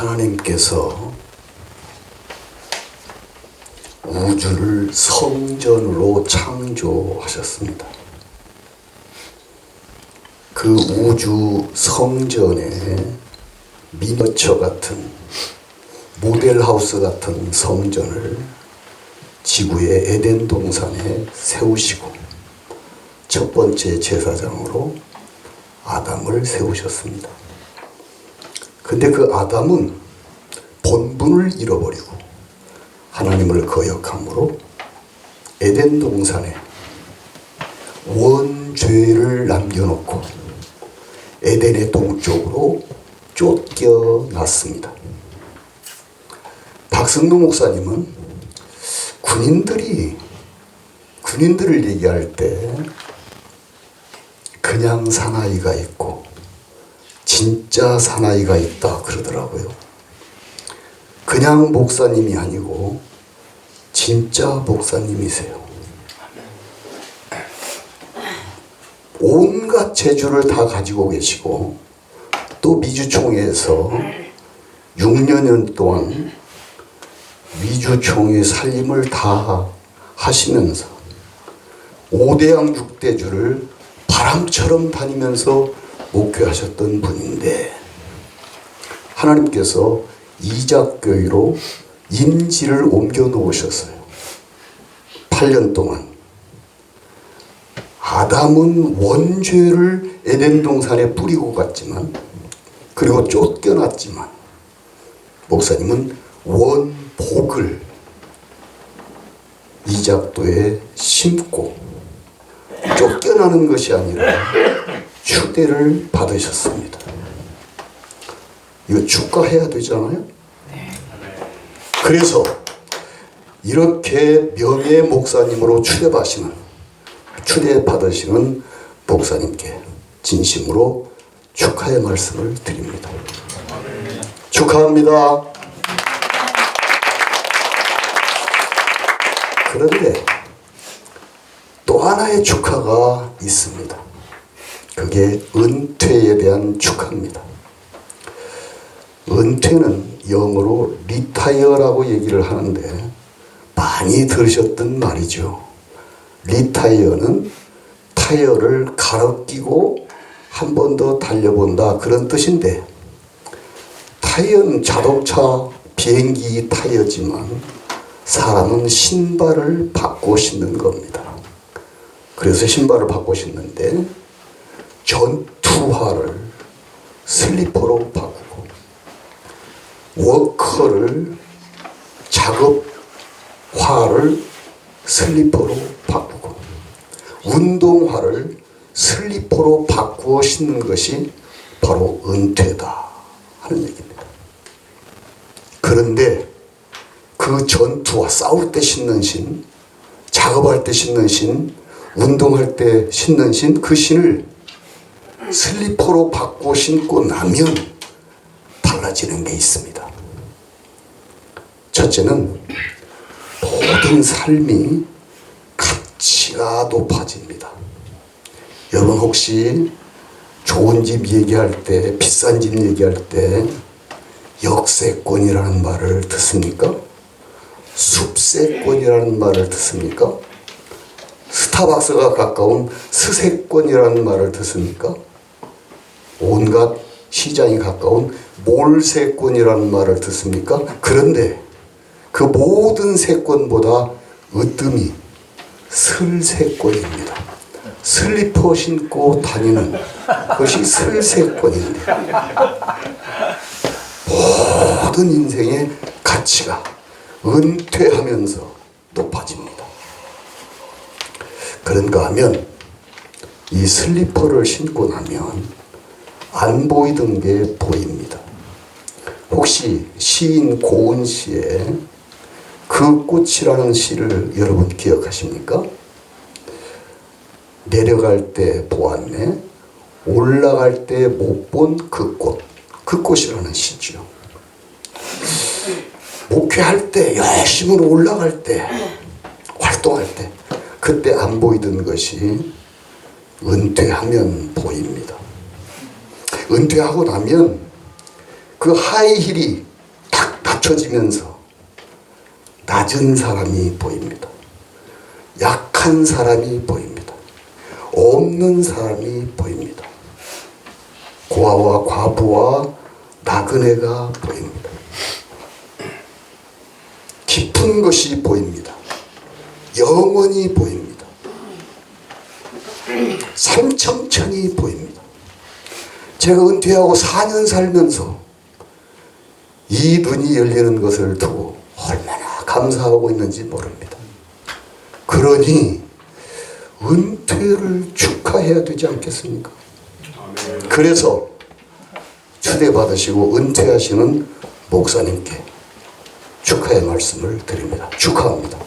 하나님께서 우주를 성전으로 창조하셨습니다. 그 우주 성전에 미니어처 같은 모델하우스 같은 성전을 지구의 에덴 동산에 세우시고 첫 번째 제사장으로 아담을 세우셨습니다. 근데 그 아담은 본분을 잃어버리고 하나님을 거역함으로 에덴 동산에 원죄를 남겨놓고 에덴의 동쪽으로 쫓겨났습니다. 박승도 목사님은 군인들이 군인들을 얘기할 때 그냥 사나이가 있고 진짜 사나이가 있다 그러더라고요. 그냥 목사님이 아니고 진짜 목사님이세요. 온갖 재주를 다 가지고 계시고 또 미주총회에서 6년 동안 미주총회 살림을 다 하시면서 5대양 6대주를 바람처럼 다니면서 목회하셨던 분인데 하나님께서 이작교회로 인지를 옮겨 놓으셨어요. 8년 동안 아담은 원죄를 에덴 동산에 뿌리고 갔지만 그리고 쫓겨났지만 목사님은 원복을 이작도에 심고 쫓겨나는 것이 아니라 추대를 받으셨습니다. 이거 축하해야 되잖아요. 그래서 이렇게 명예 목사님으로 추대받으시는 추대 받으시는 목사님께 진심으로 축하의 말씀을 드립니다. 축하합니다. 그런데 또 하나의 축하가 있습니다. 그게 은퇴에 대한 축하입니다. 은퇴는 영어로 리타이어라고 얘기를 하는데 많이 들으셨던 말이죠. 리타이어는 타이어를 갈아 끼고 한 번 더 달려본다 그런 뜻인데 타이어는 자동차 비행기 타이어지만 사람은 신발을 바꿔 신는 겁니다. 그래서 신발을 바꿔 신는데 전투화를 슬리퍼로 바꾸고 워커를 작업화를 슬리퍼로 바꾸고 운동화를 슬리퍼로 바꾸어 신는 것이 바로 은퇴다 하는 얘기입니다. 그런데 그 전투와 싸울 때 신는 신, 작업할 때 신는 신, 운동할 때 신는 신, 그 신을 슬리퍼로 바꾸어 신고 나면 달라지는 게 있습니다. 첫째는 모든 삶이 가치가 높아집니다. 여러분 혹시 좋은 집 얘기할 때, 비싼 집 얘기할 때 역세권이라는 말을 듣습니까? 숲세권이라는 말을 듣습니까? 스타벅스가 가까운 스세권이라는 말을 듣습니까? 온갖 시장이 가까운 몰세권이라는 말을 듣습니까? 그런데 그 모든 세권보다 으뜸이 슬세권입니다. 슬리퍼 신고 다니는 것이 슬세권인데 모든 인생의 가치가 은퇴하면서 높아집니다. 그런가 하면 이 슬리퍼를 신고 나면 안 보이던 게 보입니다. 혹시 시인 고은 씨의 그 꽃이라는 시를 여러분 기억하십니까? 내려갈 때 보았네, 올라갈 때 못 본 그 꽃, 그 꽃이라는 시죠. 목회할 때, 열심히 올라갈 때, 활동할 때, 그때 안 보이던 것이 은퇴하면 보입니다. 은퇴하고 나면 그 하이힐이 갖춰지면서 낮은 사람이 보입니다. 약한 사람이 보입니다. 없는 사람이 보입니다. 고아와 과부와 나그네가 보입니다. 깊은 것이 보입니다. 영원히 보입니다. 삼청천이 보입니다. 제가 은퇴하고 4년 살면서 이 눈이 열리는 것을 두고 얼마나 감사하고 있는지 모릅니다. 그러니 은퇴를 축하해야 되지 않겠습니까? 그래서 초대받으시고 은퇴하시는 목사님께 축하의 말씀을 드립니다. 축하합니다.